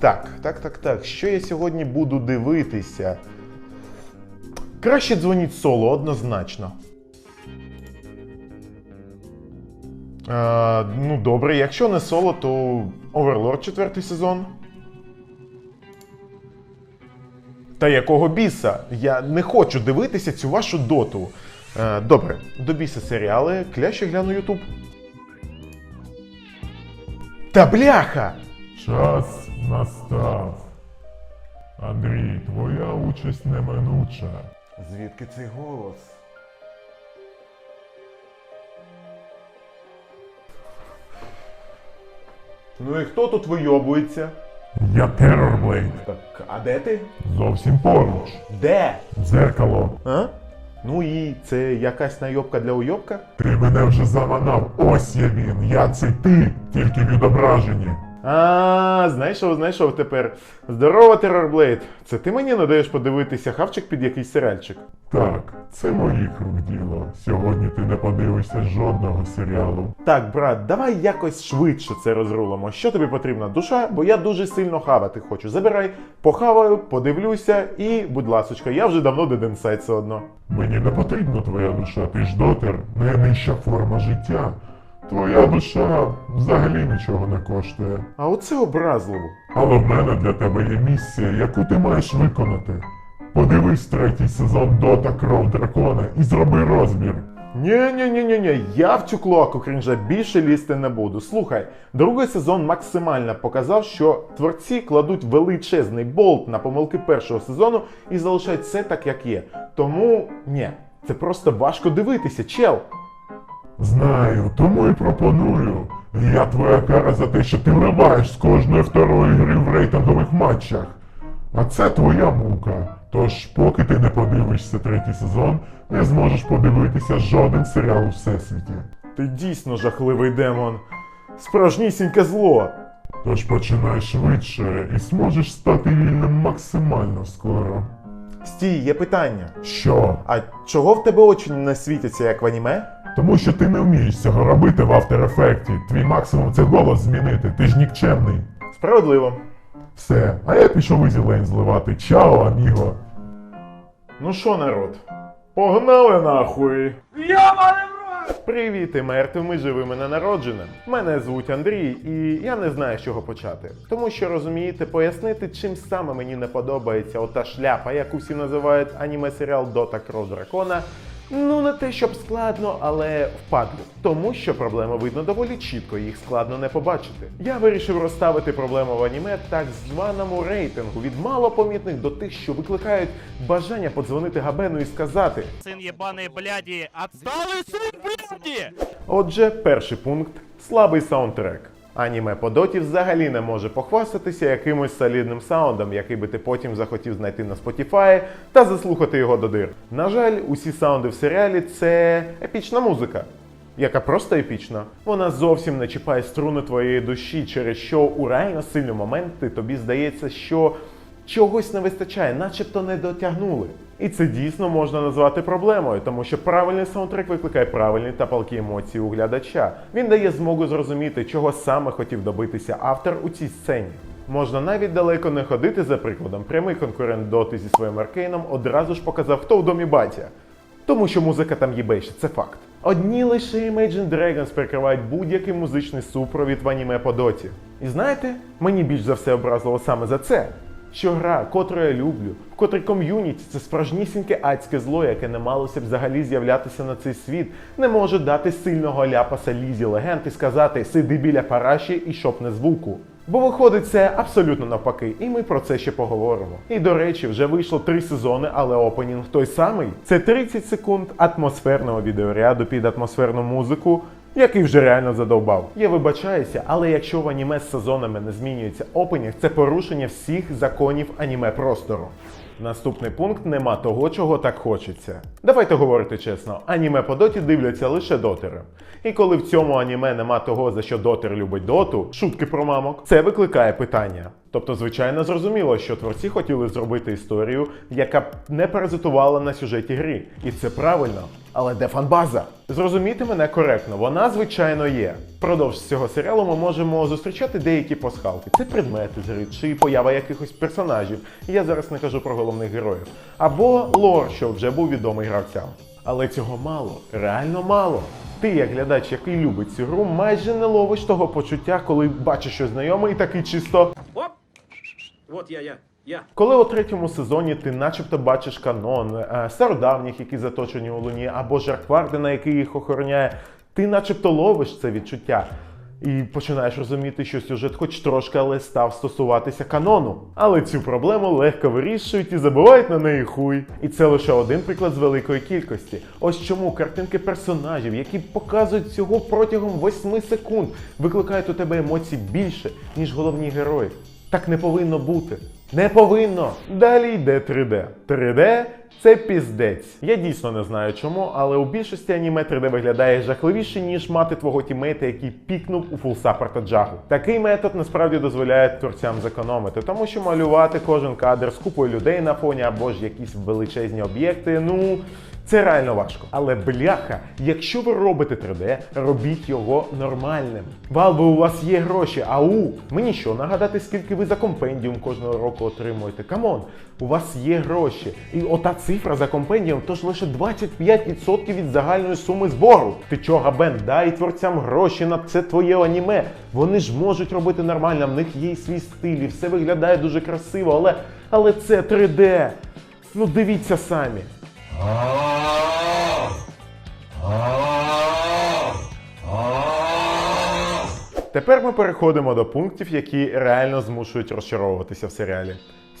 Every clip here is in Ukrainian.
Так, так, так, так. Що я сьогодні буду дивитися? Краще дзвоніть соло однозначно. Е, ну, добре, якщо не соло, то Оверлорд четвертий сезон. Та якого біса? Я не хочу дивитися цю вашу доту. Е, добре, до біса серіали, кляще гляну Ютуб. Та бляха! Час настав. Андрій, твоя участь неминуча. Звідки цей голос? Ну і хто тут вийобується? Я Террорблейд. Так, а де ти? Зовсім поруч. Де? Дзеркало. А? Ну і це якась найобка для уйобка? Ти мене вже заманав. Ось я він. Я це ти, тільки відображені. А, знайшов, знайшов тепер. Здорово, Террорблейд. Це ти мені надаєш подивитися хавчик під якийсь серіальчик? Так, це моїх рук діло. Сьогодні ти не подивишся жодного серіалу. Так, брат, давай якось швидше це розрулимо. Що тобі потрібна душа? Бо я дуже сильно хавати хочу. Забирай, похаваю, подивлюся і, будь ласочка, я вже давно деденсайт все одно. Мені не потрібна твоя душа, ти ж дотер, найнижча форма життя. Твоя душа взагалі нічого не коштує. А оце образливо. Але в мене для тебе є місія, яку ти маєш виконати. Подивись третій сезон Дота Кров Дракона і зроби розмір. ні ні ні ні ні я в цю клоаку крінжа більше лізти не буду. Слухай, другий сезон максимально показав, що творці кладуть величезний болт на помилки першого сезону і залишають все так, як є. Тому ні, це просто важко дивитися, чел. Знаю, тому і пропоную. Я твоя кара за те, що ти вриваєш з кожної второї гри в рейтингових матчах. А це твоя мука. Тож, поки ти не подивишся третій сезон, не зможеш подивитися жоден серіал у всесвіті. Ти дійсно жахливий демон. Справжнісіньке зло. Тож починай швидше і зможеш стати вільним максимально скоро. Стій, є питання. Що? А чого в тебе очі не світяться, як в аніме? Тому що ти не вмієш цього робити в After Effects. Твій максимум це голос змінити, ти ж нікчемний. Справедливо. Все, а я пішов Ізі Лейн зливати. Чао, аміго. Ну що, народ? Погнали нахуй! Привіт, і мертвими живими ненародженим. Мене звуть Андрій, і я не знаю, з чого почати. Тому що розумієте, пояснити, чим саме мені не подобається ота шляпа, яку всі називають аніме-серіал Дота Кров Дракона. Ну, не те, щоб складно, але впадло. Тому що проблеми видно доволі чітко, їх складно не побачити. Я вирішив розставити проблему в аніме так званому рейтингу від малопомітних до тих, що викликають бажання подзвонити Габену і сказати: сын ебаный бляди, отсталый сын бляди! Отже, перший пункт слабий саундтрек. Аніме по доті взагалі не може похвастатися якимось солідним саундом, який би ти потім захотів знайти на Spotify та заслухати його до дир. На жаль, усі саунди в серіалі це епічна музика. Яка просто епічна. Вона зовсім не чіпає струни твоєї душі, через що у реально сильні моменти тобі здається, що чогось не вистачає, начебто не дотягнули. І це дійсно можна назвати проблемою, тому що правильний саундтрек викликає правильні та палкі емоції у глядача. Він дає змогу зрозуміти, чого саме хотів добитися автор у цій сцені. Можна навіть далеко не ходити за прикладом. Прямий конкурент Доти зі своїм аркейном одразу ж показав, хто в домі батя. Тому що музика там їбейше, це факт. Одні лише Imagine Dragons перекривають будь-який музичний супровід в аніме по доті. І знаєте, мені більш за все образило саме за це. Що гра, котру я люблю, в котрій ком'юніті це справжнісіньке адське зло, яке не малося б взагалі з'являтися на цей світ, не може дати сильного ляпаса лізі легенд і сказати сиди біля параші і шопне звуку. Бо виходить це абсолютно навпаки, і ми про це ще поговоримо. І до речі, вже вийшло три сезони, але опенінг той самий. Це 30 секунд атмосферного відеоряду під атмосферну музику, який вже реально задовбав. Я вибачаюся, але якщо в аніме з сезонами не змінюється опенінг, це порушення всіх законів аніме простору. Наступний пункт нема того, чого так хочеться. Давайте говорити чесно, аніме по доті дивляться лише дотери. І коли в цьому аніме нема того, за що дотер любить доту, шутки про мамок, це викликає питання. Тобто, звичайно, зрозуміло, що творці хотіли зробити історію, яка б не паразитувала на сюжеті грі. І це правильно. Але де фанбаза? Зрозумійте мене коректно, вона звичайно є. Впродовж цього серіалу ми можемо зустрічати деякі пасхалки. Це предмети з гри, чи поява якихось персонажів. Я зараз не кажу про головних героїв. Або лор, що вже був відомий гравцям. Але цього мало, реально мало. Ти, як глядач, який любить цю гру, майже не ловиш того почуття, коли бачиш щось знайоме і такий чисто. Вот я, я, я. Коли у третьому сезоні ти начебто бачиш канон, е, стародавніх, які заточені у луні, або Жарквардена, який їх охороняє, ти начебто ловиш це відчуття. І починаєш розуміти, що сюжет хоч трошки, але став стосуватися канону. Але цю проблему легко вирішують і забувають на неї хуй. І це лише один приклад з великої кількості. Ось чому картинки персонажів, які показують всього протягом 8 секунд, викликають у тебе емоцій більше, ніж головні герої. Так не повинно бути. Не повинно. Далі йде 3D. 3D це піздець. Я дійсно не знаю чому, але у більшості аніме 3D виглядає жахливіше, ніж мати твого тімейта, який пікнув у фулсаппорта джагу. Такий метод насправді дозволяє творцям зекономити, тому що малювати кожен кадр з купою людей на фоні або ж якісь величезні об'єкти, ну. Це реально важко. Але бляха, якщо ви робите 3D, робіть його нормальним. Валви, у вас є гроші, ау! Мені що, нагадати, скільки ви за компендіум кожного року отримуєте? Камон, у вас є гроші. І ота цифра за компендіум, то ж лише 25% від загальної суми збору. Ти чо, Габен, дай творцям гроші на це твоє аніме. Вони ж можуть робити нормально, в них є свій стиль, і все виглядає дуже красиво, але, але це 3D. Ну дивіться самі. Тепер ми переходимо до пунктів, які реально змушують розчаровуватися в серіалі.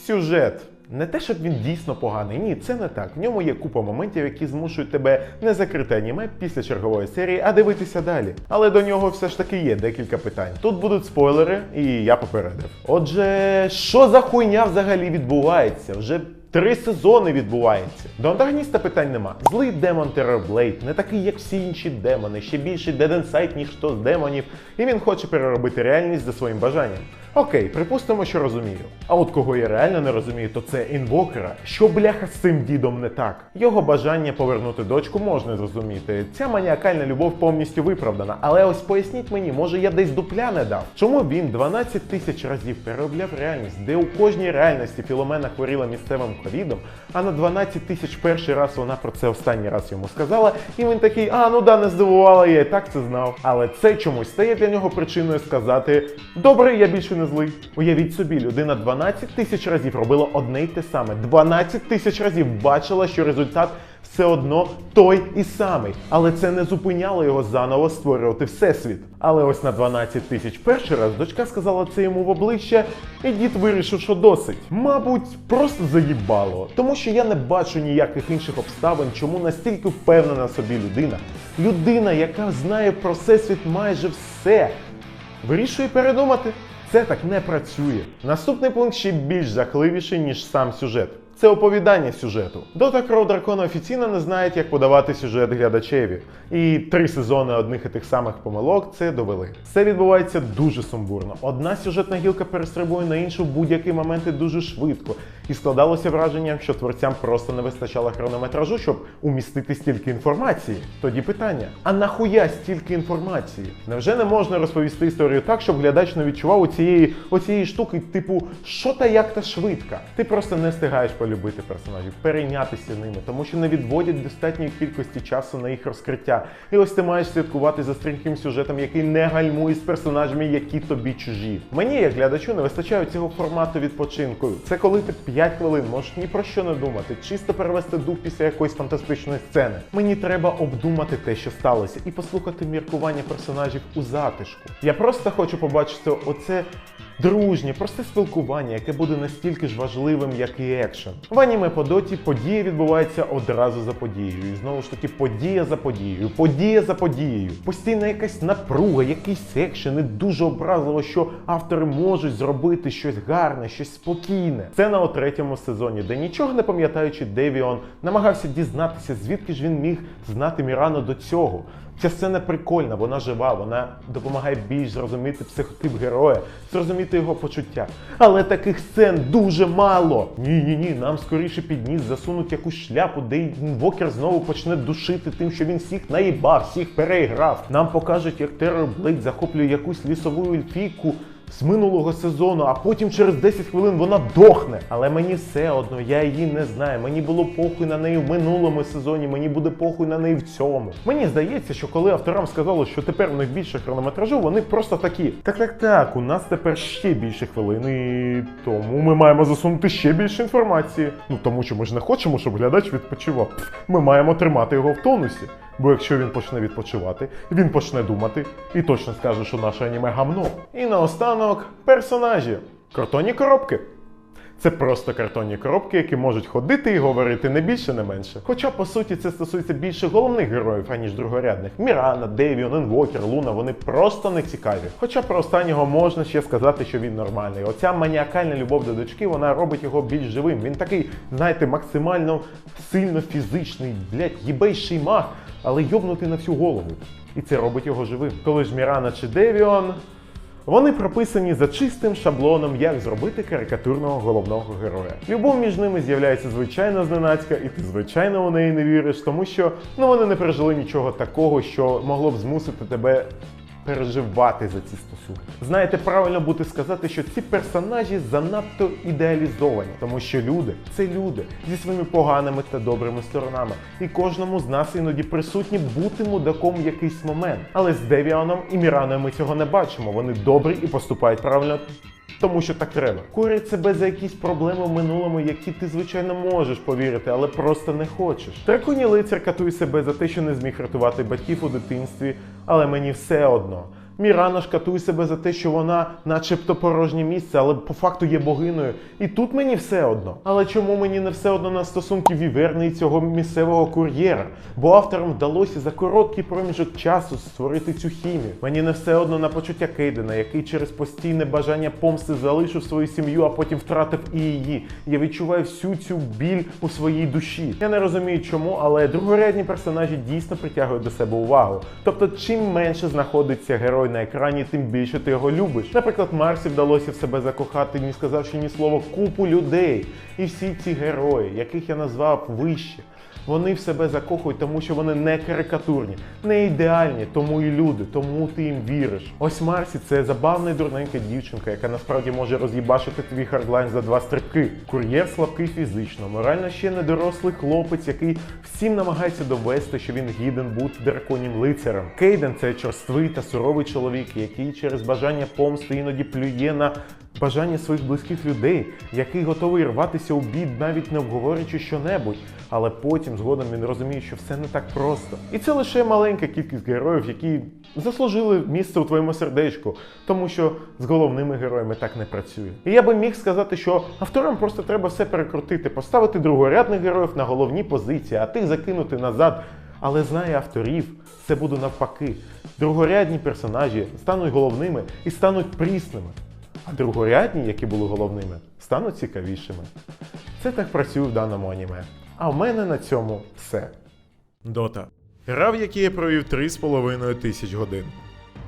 Сюжет. Не те, щоб він дійсно поганий, ні, це не так. В ньому є купа моментів, які змушують тебе не закрити аніме після чергової серії, а дивитися далі. Але до нього все ж таки є декілька питань. Тут будуть спойлери, і я попередив. Отже, що за хуйня взагалі відбувається? Вже Три сезони відбувається. До антагоніста питань нема. Злий демон Террорблейд, не такий, як всі інші демони, ще більший деденсайт, ніж хто з демонів, і він хоче переробити реальність за своїм бажанням. Окей, припустимо, що розумію. А от кого я реально не розумію, то це інвокера. Що бляха з цим дідом не так? Його бажання повернути дочку можна зрозуміти. Ця маніакальна любов повністю виправдана. Але ось поясніть мені, може я десь дупля не дав? Чому він 12 тисяч разів переробляв реальність, де у кожній реальності Філомена хворіла місцевим ковідом, а на 12 тисяч перший раз вона про це останній раз йому сказала, і він такий, а ну да, не здивувала, я і так це знав. Але це чомусь стає для нього причиною сказати: Добре, я більше не злий. Уявіть собі, людина 12 тисяч разів робила одне й те саме. 12 тисяч разів бачила, що результат все одно той і самий. Але це не зупиняло його заново створювати всесвіт. Але ось на 12 тисяч перший раз дочка сказала це йому в обличчя, і дід вирішив, що досить. Мабуть, просто заїбало. Тому що я не бачу ніяких інших обставин, чому настільки впевнена собі людина. Людина, яка знає про всесвіт майже все, вирішує передумати. Це так не працює. Наступний пункт ще більш жахливіший, ніж сам сюжет. Це оповідання сюжету. Дота Кров Дракона офіційно не знають, як подавати сюжет глядачеві. І три сезони одних і тих самих помилок це довели. Все відбувається дуже сумбурно. Одна сюжетна гілка перестрибує на іншу в будь-який момент і дуже швидко. І складалося враження, що творцям просто не вистачало хронометражу, щоб умістити стільки інформації. Тоді питання: а нахуя стільки інформації? Невже не можна розповісти історію так, щоб глядач не відчував оцієї, оцієї штуки, типу, що та як та швидка? Ти просто не встигаєш полюбити персонажів, перейнятися ними, тому що не відводять достатньої кількості часу на їх розкриття. І ось ти маєш слідкувати за стрімким сюжетом, який не гальмує з персонажами, які тобі чужі. Мені, як глядачу, не вистачає цього формату відпочинку. Це коли ти 5 хвилин можеш ні про що не думати, чисто перевести дух після якоїсь фантастичної сцени. Мені треба обдумати те, що сталося, і послухати міркування персонажів у затишку. Я просто хочу побачити оце дружнє, просте спілкування, яке буде настільки ж важливим, як і екшен. В аніме по доті подія відбувається одразу за подією. І знову ж таки, подія за подією, подія за подією. Постійна якась напруга, якийсь екшен, і дуже образливо, що автори можуть зробити щось гарне, щось спокійне. Сцена у третьому сезоні, де нічого не пам'ятаючи, Девіон намагався дізнатися, звідки ж він міг знати Мірану до цього. Ця сцена прикольна, вона жива, вона допомагає більш зрозуміти психотип героя, зрозуміти його почуття. Але таких сцен дуже мало. Ні, ні, ні, нам скоріше під ніс засунуть якусь шляпу, де інвокер знову почне душити тим, що він всіх наїбав, всіх переіграв. Нам покажуть, як Террор Блейд захоплює якусь лісову ельфійку з минулого сезону, а потім через 10 хвилин вона дохне. Але мені все одно, я її не знаю. Мені було похуй на неї в минулому сезоні, мені буде похуй на неї в цьому. Мені здається, що коли авторам сказали, що тепер у них більше хронометражу, вони просто такі. Так, так, так, у нас тепер ще більше хвилин, і тому ми маємо засунути ще більше інформації. Ну тому що ми ж не хочемо, щоб глядач відпочивав. Ми маємо тримати його в тонусі. Бо якщо він почне відпочивати, він почне думати і точно скаже, що наше аніме гамно. І наостанок персонажі. Картонні коробки. Це просто картонні коробки, які можуть ходити і говорити не більше, не менше. Хоча по суті це стосується більше головних героїв, аніж другорядних. Мірана, Девіон, Інвокер, Луна, вони просто не цікаві. Хоча про останнього можна ще сказати, що він нормальний. Оця маніакальна любов до дочки, вона робить його більш живим. Він такий, знаєте, максимально сильно фізичний, блядь, їбейший маг, але йобнутий на всю голову. І це робить його живим. Коли ж Мірана чи Девіон. Вони прописані за чистим шаблоном, як зробити карикатурного головного героя. Любов між ними з'являється звичайно зненацька, і ти звичайно у неї не віриш, тому що ну вони не пережили нічого такого, що могло б змусити тебе переживати за ці стосунки. Знаєте, правильно буде сказати, що ці персонажі занадто ідеалізовані, тому що люди це люди зі своїми поганими та добрими сторонами. І кожному з нас іноді присутні бути мудаком в якийсь момент. Але з Девіаном і Міраною ми цього не бачимо. Вони добрі і поступають правильно. Тому що так треба. Курять себе за якісь проблеми в минулому, які ти, звичайно, можеш повірити, але просто не хочеш. Драконій лицар катує себе за те, що не зміг рятувати батьків у дитинстві, але мені все одно. Мірана ж катує себе за те, що вона начебто порожнє місце, але по факту є богиною. І тут мені все одно. Але чому мені не все одно на стосунки Віверни і цього місцевого кур'єра? Бо авторам вдалося за короткий проміжок часу створити цю хімію. Мені не все одно на почуття Кейдена, який через постійне бажання помсти залишив свою сім'ю, а потім втратив і її. Я відчуваю всю цю біль у своїй душі. Я не розумію чому, але другорядні персонажі дійсно притягують до себе увагу. Тобто, чим менше знаходиться герой на екрані, тим більше ти його любиш. Наприклад, Марсі вдалося в себе закохати, не сказавши ні слова, купу людей. І всі ці герої, яких я назвав вище. Вони в себе закохують, тому що вони не карикатурні, не ідеальні, тому і люди, тому ти їм віриш. Ось Марсі це забавна і дурненька дівчинка, яка насправді може роз'їбашити твій хардлайн за два стрибки. Кур'єр слабкий фізично, морально ще недорослий хлопець, який всім намагається довести, що він гіден бути драконім лицарем. Кейден це черствий та суровий чоловік, який через бажання помсти іноді плює на бажання своїх близьких людей, який готовий рватися у бій, навіть не обговорюючи щонебудь. Але потім згодом він розуміє, що все не так просто. І це лише маленька кількість героїв, які заслужили місце у твоєму сердечку, тому що з головними героями так не працює. І я би міг сказати, що авторам просто треба все перекрутити, поставити другорядних героїв на головні позиції, а тих закинути назад. Але знає авторів, це буде навпаки. Другорядні персонажі стануть головними і стануть прісними. А другорядні, які були головними, стануть цікавішими. Це так працює в даному аніме. А в мене на цьому все. Дота. Гра, в якій я провів 3,5 тисяч годин.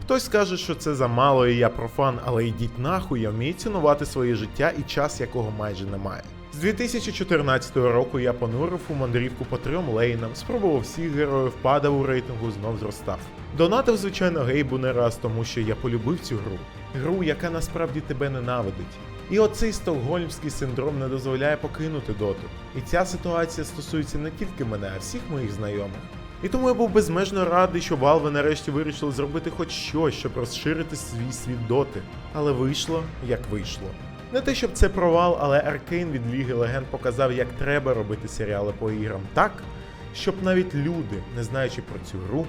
Хтось скаже, що це замало і я профан, але йдіть нахуй, я вмію цінувати своє життя і час, якого майже немає. З 2014 року я понурив у мандрівку по трьом лейнам, спробував всіх героїв, падав у рейтингу, знов зростав. Донатив, звичайно, гейбу не раз, тому що я полюбив цю гру. Гру, яка насправді тебе ненавидить. І оцей стокгольмський синдром не дозволяє покинути доту. І ця ситуація стосується не тільки мене, а всіх моїх знайомих. І тому я був безмежно радий, що Valve нарешті вирішили зробити хоч щось, щоб розширити свій світ доти. Але вийшло, як вийшло. Не те, щоб це провал, але Аркейн від Ліги Легенд показав, як треба робити серіали по іграм так, щоб навіть люди, не знаючи про цю гру,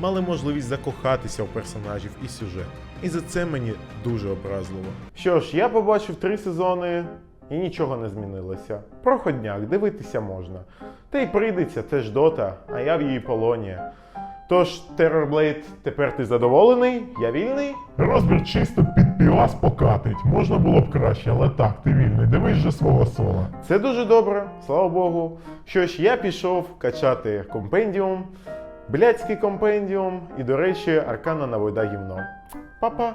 мали можливість закохатися у персонажів і сюжет. І за це мені дуже образливо. Що ж, я побачив три сезони і нічого не змінилося. Проходняк, дивитися можна. Та й прийдеться, це ж дота, а я в її полоні. Тож, Terrorblade, тепер ти задоволений? Я вільний? Розбір чисто під півас покатить. Можна було б краще, але так, ти вільний. Дивись же свого сола. Це дуже добре, слава Богу. Що ж, я пішов качати компендіум. Блядський компендіум і, до речі, Аркана на Войда гівно. Па-па!